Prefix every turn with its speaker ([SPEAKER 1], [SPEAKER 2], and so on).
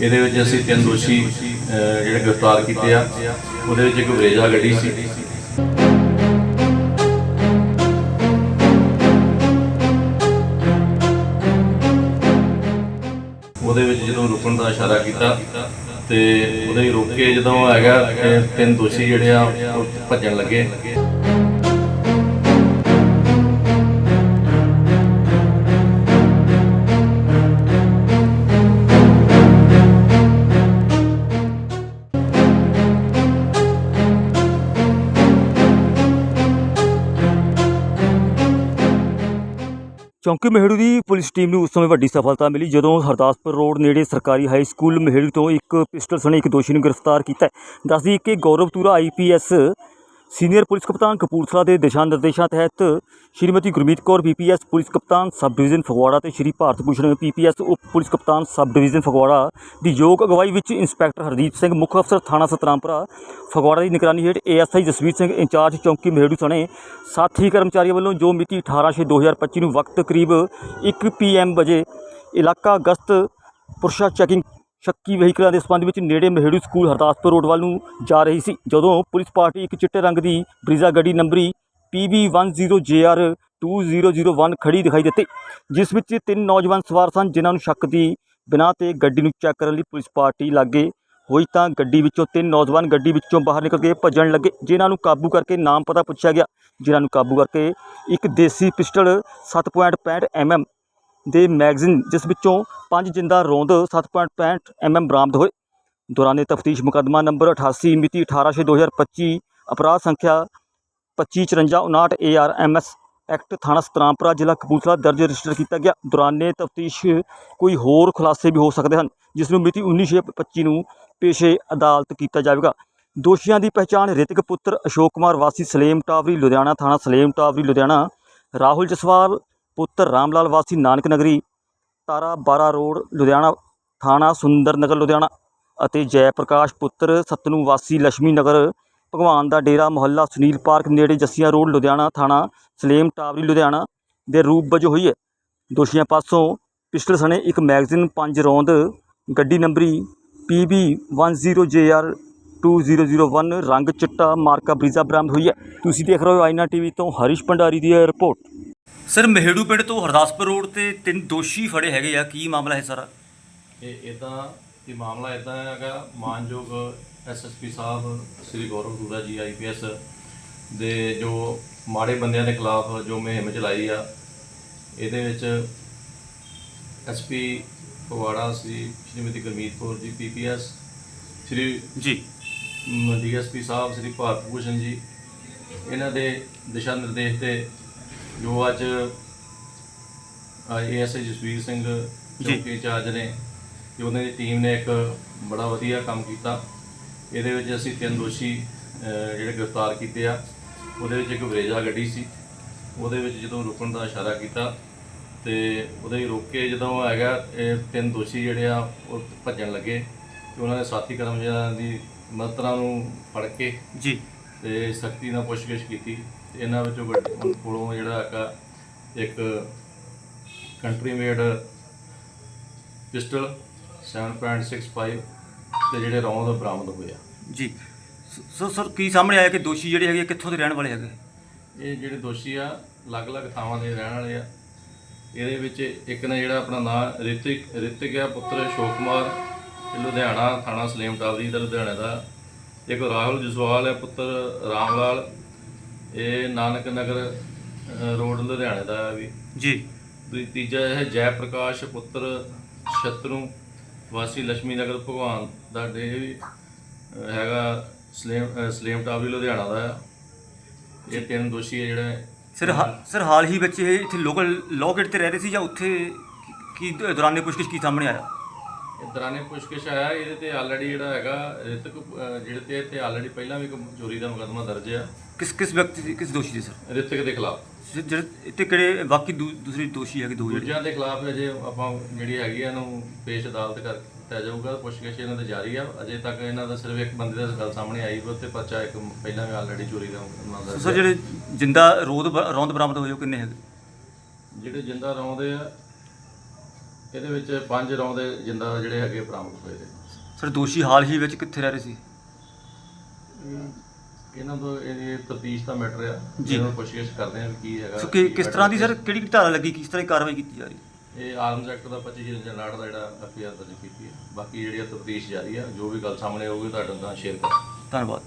[SPEAKER 1] ਇਹਦੇ ਵਿੱਚ ਅਸੀਂ ਤਿੰਨ ਦੋਸ਼ੀ ਜਿਹੜੇ ਗ੍ਰਿਫਤਾਰ ਕੀਤੇ ਆ, ਉਹਦੇ ਵਿੱਚ ਇੱਕ ਬਰੇਜਾ ਗੱਡੀ ਸੀ। ਉਹਦੇ ਵਿੱਚ ਜਦੋਂ ਰੁਕਣ ਦਾ ਇਸ਼ਾਰਾ ਕੀਤਾ ਤੇ ਉਹਦੇ ਰੁਕ ਕੇ ਜਦੋਂ ਹੈਗਾ ਤਿੰਨ ਦੋਸ਼ੀ ਜਿਹੜੇ ਆ, ਉਹ ਭੱਜਣ ਲੱਗੇ।
[SPEAKER 2] ਚੌਂਕੀ ਮਹਿੜੂ ਦੀ ਪੁਲਿਸ ਟੀਮ ਨੂੰ ਉਸ ਸਮੇਂ ਵੱਡੀ ਸਫਲਤਾ ਮਿਲੀ ਜਦੋਂ ਹਰਦਾਸਪੁਰ ਰੋਡ ਨੇੜੇ ਸਰਕਾਰੀ ਹਾਈ ਸਕੂਲ ਮਹਿੜੂ ਤੋਂ ਇੱਕ ਪਿਸਟਲ ਸਣੇ ਇੱਕ ਦੋਸ਼ੀ ਨੂੰ ਗ੍ਰਿਫਤਾਰ ਕੀਤਾ ਦੱਸਦੀ ਕਿ Gaurav Toora IPS senior police ਕਪਤਾਨ ਕਪੂਰਥਲਾ ਦੇ ਦਿਸ਼ਾ ਨਿਰਦੇਸ਼ਾਂ ਤਹਿਤ ਸ਼੍ਰੀਮਤੀ ਗੁਰਮੀਤ ਕੌਰ ਪੀਪੀਐਸ ਪੁਲਿਸ ਕਪਤਾਨ ਸਬ ਡਿਵੀਜ਼ਨ ਫਗਵਾੜਾ ਤੇ ਸ਼੍ਰੀ ਭਾਰਤ ਭੂਸ਼ਣ ਪੀਪੀਐਸ ਉਪ ਪੁਲਿਸ ਕਪਤਾਨ ਸਬ ਡਿਵੀਜ਼ਨ ਫਗਵਾੜਾ ਦੀ ਯੋਗ ਅਗਵਾਈ ਵਿੱਚ ਇੰਸਪੈਕਟਰ ਹਰਦੀਪ ਸਿੰਘ, ਮੁੱਖ ਅਫਸਰ ਥਾਣਾ ਸਤਰਾਮਪੁਰਾ ਫਗਵਾੜਾ ਦੀ ਨਿਗਰਾਨੀ ਹੇਠ ਏਐਸਆਈ ਜਸਵੀਰ ਸਿੰਘ ਇੰਚਾਰਜ ਚੌਂਕੀ ਮਹਿੜੂ ਸਣੇ, ਸਾਥੀ ਕਰਮਚਾਰੀਆਂ ਵੱਲੋਂ ਜੋ ਮਿਤੀ 18/6/2025 ਨੂੰ ਵਕਤ ਕਰੀਬ 1 ਪੀਐਮ ਵਜੇ ਇਲਾਕਾ ਗਸ਼ਤ ਪੁਰਸ਼ਾ ਚੈਕਿੰਗ ਸ਼ੱਕੀ ਵਹੀਕਲਾਂ ਦੇ ਸੰਬੰਧ ਵਿੱਚ ਨੇੜੇ ਮਹਿੜੂ ਸਕੂਲ ਹਰਦਾਸਪੁਰ ਰੋਡ ਵੱਲ ਨੂੰ ਜਾ ਰਹੀ ਸੀ, ਜਦੋਂ ਪੁਲਿਸ ਪਾਰਟੀ ਇੱਕ ਚਿੱਟੇ ਰੰਗ ਦੀ ਬਰੀਜ਼ਾ ਗੱਡੀ ਨੰਬਰੀ PB10JR 2001 ਖੜੀ ਦਿਖਾਈ ਦਿੱਤੀ, ਜਿਸ ਵਿੱਚ ਤਿੰਨ ਨੌਜਵਾਨ ਸਵਾਰ ਸਨ, ਜਿਨ੍ਹਾਂ ਨੂੰ ਸ਼ੱਕ ਦੀ ਬਿਨਾਂ ਤੇ ਗੱਡੀ ਨੂੰ ਚੈੱਕ ਕਰਨ ਲਈ ਪੁਲਿਸ ਪਾਰਟੀ ਲਾਗੇ ਹੋਈ ਤਾਂ ਗੱਡੀ ਵਿੱਚੋਂ ਤਿੰਨ ਨੌਜਵਾਨ ਗੱਡੀ ਵਿੱਚੋਂ ਬਾਹਰ ਨਿਕਲ ਕੇ ਭੱਜਣ ਲੱਗੇ, ਜਿਨ੍ਹਾਂ ਨੂੰ ਕਾਬੂ ਕਰਕੇ ਨਾਮ ਪਤਾ ਪੁੱਛਿਆ ਗਿਆ, ਜਿਨ੍ਹਾਂ ਨੂੰ ਕਾਬੂ ਕਰਕੇ ਇੱਕ ਦੇਸੀ ਪਿਸਟਲ 7.65 mm ਦੇ ਮੈਗਜ਼ੀਨ, ਜਿਸ ਵਿੱਚੋਂ ਪੰਜ ਜਿੰਦਾ ਰੋਂਦ 7.65 mm ਬਰਾਮਦ ਹੋਏ। ਦੌਰਾਨੇ ਤਫਤੀਸ਼ ਮੁਕੱਦਮਾ ਨੰਬਰ 88 ਮਿਤੀ 18/2025 ਅਪਰਾਧ ਸੰਖਿਆ 2554 ARMS ਐਕਟ ਥਾਣਾ ਸਤਰਾਮਪੁਰਾ, ਜ਼ਿਲ੍ਹਾ ਕਪੂਰਥਲਾ ਦਰਜ ਰਜਿਸਟਰ ਕੀਤਾ ਗਿਆ। ਦੌਰਾਨੇ ਤਫਤੀਸ਼ ਕੋਈ ਹੋਰ ਖੁਲਾਸੇ ਵੀ ਹੋ ਸਕਦੇ ਹਨ, ਜਿਸ ਨੂੰ ਮਿਤੀ 19/25 ਨੂੰ ਪੇਸ਼ੇ ਅਦਾਲਤ ਕੀਤਾ ਜਾਵੇਗਾ। ਦੋਸ਼ੀਆਂ ਦੀ ਪਹਿਚਾਣ ਰਿਤਿਕ ਪੁੱਤਰ ਅਸ਼ੋਕ ਕੁਮਾਰ ਵਾਸੀ ਸਲੇਮ ਟਾਵਰੀ, ਲੁਧਿਆਣਾ ਥਾਣਾ ਸਲੇਮ ਟਾਵਰੀ, ਲੁਧਿਆਣਾ। ਰਾਹੁਲ ਜਸਵਾਲ ਪੁੱਤਰ ਰਾਮਲਾਲ ਵਾਸੀ ਨਾਨਕ ਨਗਰੀ, ਤਾਰਾ ਬਾਰਾ ਰੋਡ, ਲੁਧਿਆਣਾ ਥਾਣਾ ਸੁੰਦਰ ਨਗਰ, ਲੁਧਿਆਣਾ ਅਤੇ ਜੈ ਪ੍ਰਕਾਸ਼ ਪੁੱਤਰ ਸਤਨੂ ਵਾਸੀ ਲక్ష్ਮੀ ਨਗਰ, ਭਗਵਾਨ ਦਾ ਡੇਰਾ ਮੁਹੱਲਾ ਸੁਨੀਲ ਪਾਰਕ ਨੇੜੇ ਜੱਸੀਆਂ ਰੋਡ, ਲੁਧਿਆਣਾ ਥਾਣਾ ਸਲੇਮ ਟਾਵਰੀ, ਲੁਧਿਆਣਾ ਦੇ ਰੂਪ ਵਜੋਂ ਹੋਈ ਹੈ। ਦੋਸ਼ੀਆਂ ਪਾਸੋਂ ਪਿਸਟਲ ਸਣੇ ਇੱਕ ਮੈਗਜ਼ੀਨ ਪੰਜ ਰੌਂਦ, ਗੱਡੀ ਨੰਬਰੀ PB10JR 2001 ਰੰਗ ਚਿੱਟਾ ਮਾਰਕਾ ਬਰੀਜ਼ਾ ਬਰਾਮਦ ਹੋਈ ਹੈ। ਤੁਸੀਂ ਦੇਖ ਰਹੇ ਹੋ ਆਇਨਾ ਟੀਵੀ ਤੋਂ ਹਰੀਸ਼ ਭੰਡਾਰੀ ਦੀ ਰਿਪੋਰਟ। ਸਰ ਮਹਿੜੂ ਪਿੰਡ ਤੋਂ ਹਰਦਾਸਪੁਰ ਰੋਡ ਤੇ ਤਿੰਨ ਦੋਸ਼ੀ ਫੜੇ ਹੈਗੇ ਆ। ਕੀ ਮਾਮਲਾ ਹੈ ਸਾਰਾ?
[SPEAKER 1] ਇਹ ਇਦਾਂ ਇਹ ਮਾਮਲਾ ਇਦਾਂ ਹੈਗਾ ਮਾਨਯੋਗ ਐਸਐਸਪੀ ਸਾਹਿਬ ਸ੍ਰੀ ਗੌਰਵ ਦੂਰਾ ਜੀ ਆਈਪੀਐਸ ਦੇ ਜੋ ਮਾੜੇ ਬੰਦਿਆਂ ਦੇ ਖਿਲਾਫ ਜੋ ਮੁਹਿੰਮ ਚਲਾਈ ਆ ਇਹਦੇ ਵਿੱਚ ਐਸਪੀ ਫਗਵਾੜਾ ਸੀ ਸ਼੍ਰੀਮਤੀ ਗੁਰਮੀਤ ਕੌਰ ਜੀ ਪੀਪੀਐਸ ਸ੍ਰੀ
[SPEAKER 2] ਜੀ।
[SPEAKER 1] ਡੀਐਸਪੀ ਸਾਹਿਬ ਸ੍ਰੀ ਭਾਰਤ ਭੂਸ਼ਣ ਜੀ ਇਹਨਾਂ ਦੇ ਦਿਸ਼ਾ ਨਿਰਦੇਸ਼ ਤੇ ਜੋ ਅੱਜ ਏਐਸਆਈ ਜਸਵੀਰ ਸਿੰਘ ਚੌਕੀ ਇੰਚਾਰਜ ਨੇ ਤੇ ਉਹਨਾਂ ਦੀ ਟੀਮ ਨੇ ਇੱਕ ਬੜਾ ਵਧੀਆ ਕੰਮ ਕੀਤਾ। ਇਹਦੇ ਵਿੱਚ ਅਸੀਂ ਤਿੰਨ ਦੋਸ਼ੀ ਜਿਹੜੇ ਗ੍ਰਿਫਤਾਰ ਕੀਤੇ ਆ। ਉਹਦੇ ਵਿੱਚ ਇੱਕ ਬਰੇਜਾ ਗੱਡੀ ਸੀ। ਉਹਦੇ ਵਿੱਚ ਜਦੋਂ ਰੁਕਣ ਦਾ ਇਸ਼ਾਰਾ ਕੀਤਾ ਤੇ ਉਹਦੇ ਰੁਕ ਕੇ ਜਦੋਂ ਹੈਗਾ ਇਹ ਤਿੰਨ ਦੋਸ਼ੀ ਜਿਹੜੇ ਆ ਉਹ ਭੱਜਣ ਲੱਗੇ ਤੇ ਉਹਨਾਂ ਦੇ ਸਾਥੀ ਕਰਮਚਾਰੀਆਂ ਦੀ ਮਦਦ ਨਾਲ ਨੂੰ ਫੜ ਕੇ
[SPEAKER 2] ਜੀ।
[SPEAKER 1] ਤੇ ਸਖਤੀ ਨਾਲ ਪੁੱਛਗਿੱਛ ਕੀਤੀ। ਤੇ ਇਹਨਾਂ ਵਿੱਚੋਂ ਗੱਡੀ ਕੋਲੋਂ ਜਿਹੜਾ ਹੈਗਾ ਇੱਕ ਕੰਟਰੀ ਮੇਡ ਪਿਸਟਲ 7.65 ਤੇ ਜਿਹੜੇ ਰੌਂਦ ਬਰਾਮਦ ਹੋਏ ਆ।
[SPEAKER 2] ਜੀ। ਸੋ ਸਰ ਕੀ ਸਾਹਮਣੇ ਆਇਆ ਕਿ ਦੋਸ਼ੀ ਜਿਹੜੇ ਹੈਗੇ ਕਿੱਥੋਂ ਦੇ ਰਹਿਣ ਵਾਲੇ ਹੈਗੇ?
[SPEAKER 1] ਇਹ ਜਿਹੜੇ ਦੋਸ਼ੀ ਆ ਅਲੱਗ-ਅਲੱਗ ਥਾਵਾਂ ਦੇ ਰਹਿਣ ਵਾਲੇ ਆ। ਇਹਦੇ ਵਿੱਚ ਇੱਕ ਨੇ ਜਿਹੜਾ ਆਪਣਾ ਨਾਮ ਰਿਤਿਕ ਰਿਤਿਕ ਆ ਪੁੱਤਰ ਅਸ਼ੋਕ ਕੁਮਾਰ ਲੁਧਿਆਣਾ ਥਾਣਾ ਸਲੇਮ ਟਾਵਰੀ ਦਾ ਲੁਧਿਆਣੇ ਦਾ। ਇੱਕ ਰਾਹੁਲ ਜਸਵਾਲ ਹੈ ਪੁੱਤਰ ਰਾਮਲਾਲ। ਇਹ ਨਾਨਕ ਨਗਰ ਰੋਡ ਲੁਧਿਆਣੇ ਦਾ ਹੈ ਵੀ।
[SPEAKER 2] ਜੀ।
[SPEAKER 1] ਦੂਜੀ ਤੀਜਾ ਹੈ ਜੈ ਪ੍ਰਕਾਸ਼ ਪੁੱਤਰ ਸ਼ਤਰੂ ਵਾਸੀ ਲక్ష్ਮੀ ਨਗਰ ਭਗਵਾਨ ਦਾ ਡੇ ਵੀ ਹੈਗਾ ਸਲੇਮ ਸਲੇਮ ਟਾਵਰੀ ਲੁਧਿਆਣਾ ਦਾ ਹੈ ਇਹ ਤਿੰਨ ਦੋਸ਼ੀ ਹੈ ਜਿਹੜਾ
[SPEAKER 2] ਸਰ ਹਾ- ਸਰ ਹਾਲ ਹੀ ਵਿੱਚ ਇਹ ਇੱਥੇ ਲੋਕਲ ਲੋਕੇਟ ਤੇ ਰਹਿ ਰਹੇ ਸੀ ਜਾਂ ਉੱਥੇ ਕੀ ਦੌਰਾਨੇ ਪੁੱਛਗਿੱਛ ਕੀ ਸਾਹਮਣੇ ਆਇਆ?
[SPEAKER 1] ਦੌਰਾਨੇ ਪੁੱਛਗਿੱਛ ਆਇਆ ਇਹਦੇ ਤੇ ਆਲਰੇਡੀ ਜਿਹੜਾ ਹੈਗਾ ਰਿਤਕ ਜਿਹੜੇ ਤੇ ਤੇ ਆਲਰੇਡੀ ਪਹਿਲਾਂ ਵੀ ਇੱਕ ਚੋਰੀ ਦਾ ਮੁਕੱਦਮਾ ਦਰਜ ਆ।
[SPEAKER 2] ਕਿਸ ਕਿਸ ਵਿਅਕਤੀ ਦੀ ਕਿਸ ਦੋਸ਼ੀ ਦੀ ਸਰ?
[SPEAKER 1] ਰਿਤਕ ਦੇ ਖਿਲਾਫ।
[SPEAKER 2] ਜਿਹੜੇ ਇੱਥੇ ਕਿਹੜੇ ਬਾਕੀ ਦੂ- ਦੂਸਰੇ ਦੋਸ਼ੀ ਹੈਗੇ ਦੋ ਜਿਹੜੇ?
[SPEAKER 1] ਦੂਜਿਆਂ ਦੇ ਖਿਲਾਫ ਅਜੇ ਆਪਾਂ ਜਿਹੜੀ ਹੈਗੀ ਆ ਇਹਨੂੰ ਪੇਸ਼ ਅਦਾਲਤ ਕਰ ਦਿੱਤਾ ਜਾਊਗਾ। ਪੁੱਛਗਿੱਛ ਇਹਨਾਂ ਦੇ ਜਾਰੀ ਆ। ਅਜੇ ਤੱਕ ਇਹਨਾਂ ਦਾ ਸਿਰਫ ਇੱਕ ਬੰਦੇ ਦਾ ਗੱਲ ਸਾਹਮਣੇ ਆਈ ਉਹ ਤੇ ਪਰਚਾ ਇੱਕ ਪਹਿਲਾਂ ਵੀ ਆਲਰੇਡੀ ਚੋਰੀ ਦਾ ਮੁਕੱਦਮਾ ਦਰਜ
[SPEAKER 2] ਸਰ
[SPEAKER 1] ਆ।
[SPEAKER 2] ਜਿਹੜੇ ਜਿੰਦਾ ਰੋਦ ਬ- ਰੌਂਦ ਬਰਾਮਦ ਹੋਏ ਉਹ ਕਿੰਨੇ ਹੈਗੇ?
[SPEAKER 1] ਜਿਹੜੇ ਜਿੰਦਾ ਰੌਂਦੇ ਆ ਇਹਦੇ ਵਿੱਚ ਪੰਜ ਰੌਂਦ ਜਿੰਦਾ ਜਿਹੜੇ ਹੈਗੇ ਬਰਾਮਦ ਹੋਏ ਨੇ।
[SPEAKER 2] ਸਰ ਦੋਸ਼ੀ ਹਾਲ ਹੀ ਵਿੱਚ ਕਿੱਥੇ ਰਹਿ ਰਹੇ ਸੀ?
[SPEAKER 1] ਇਹ- ਇਹਨਾਂ ਤੋਂ ਇਹ ਤਫਤੀਸ਼ ਦਾ ਮੈਟਰ ਆ।
[SPEAKER 2] ਜੀ।
[SPEAKER 1] ਇਹਨਾਂ ਨੂੰ ਪੁੱਛਗਿੱਛ ਕਰਦੇ ਆ ਵੀ ਕੀ ਹੈਗਾ
[SPEAKER 2] ਸੋ ਕਿ
[SPEAKER 1] ਕੀ
[SPEAKER 2] ਕਿਸ ਤਰ੍ਹਾਂ ਦੀ ਸਰ ਕਿਹੜੀ ਕਿਹੜੀ ਧਾਰਾ ਲੱਗੀ ਕਿਸ ਤਰ੍ਹਾਂ ਦੀ ਕਾਰਵਾਈ ਕੀਤੀ ਜਾ ਰਹੀ? ਹੈ
[SPEAKER 1] ਇਹ ਆਰਮਸ ਐਕਟ ਦਾ 25 ਜਨਾੜ ਦਾ ਜਿਹੜਾ ਐਫਆਈਆਰ ਦਰਜ ਕੀਤੀ ਹੈ। ਬਾਕੀ ਜਿਹੜੀ ਤਫਤੀਸ਼ ਜਾਰੀ ਆ ਜੋ ਵੀ ਗੱਲ ਸਾਹਮਣੇ ਆਊਗੀ ਤੁਹਾਡੇ ਨਾਲ ਸ਼ੇਅਰ ਕਰਾਂਗੇ।
[SPEAKER 2] ਧੰਨਵਾਦ।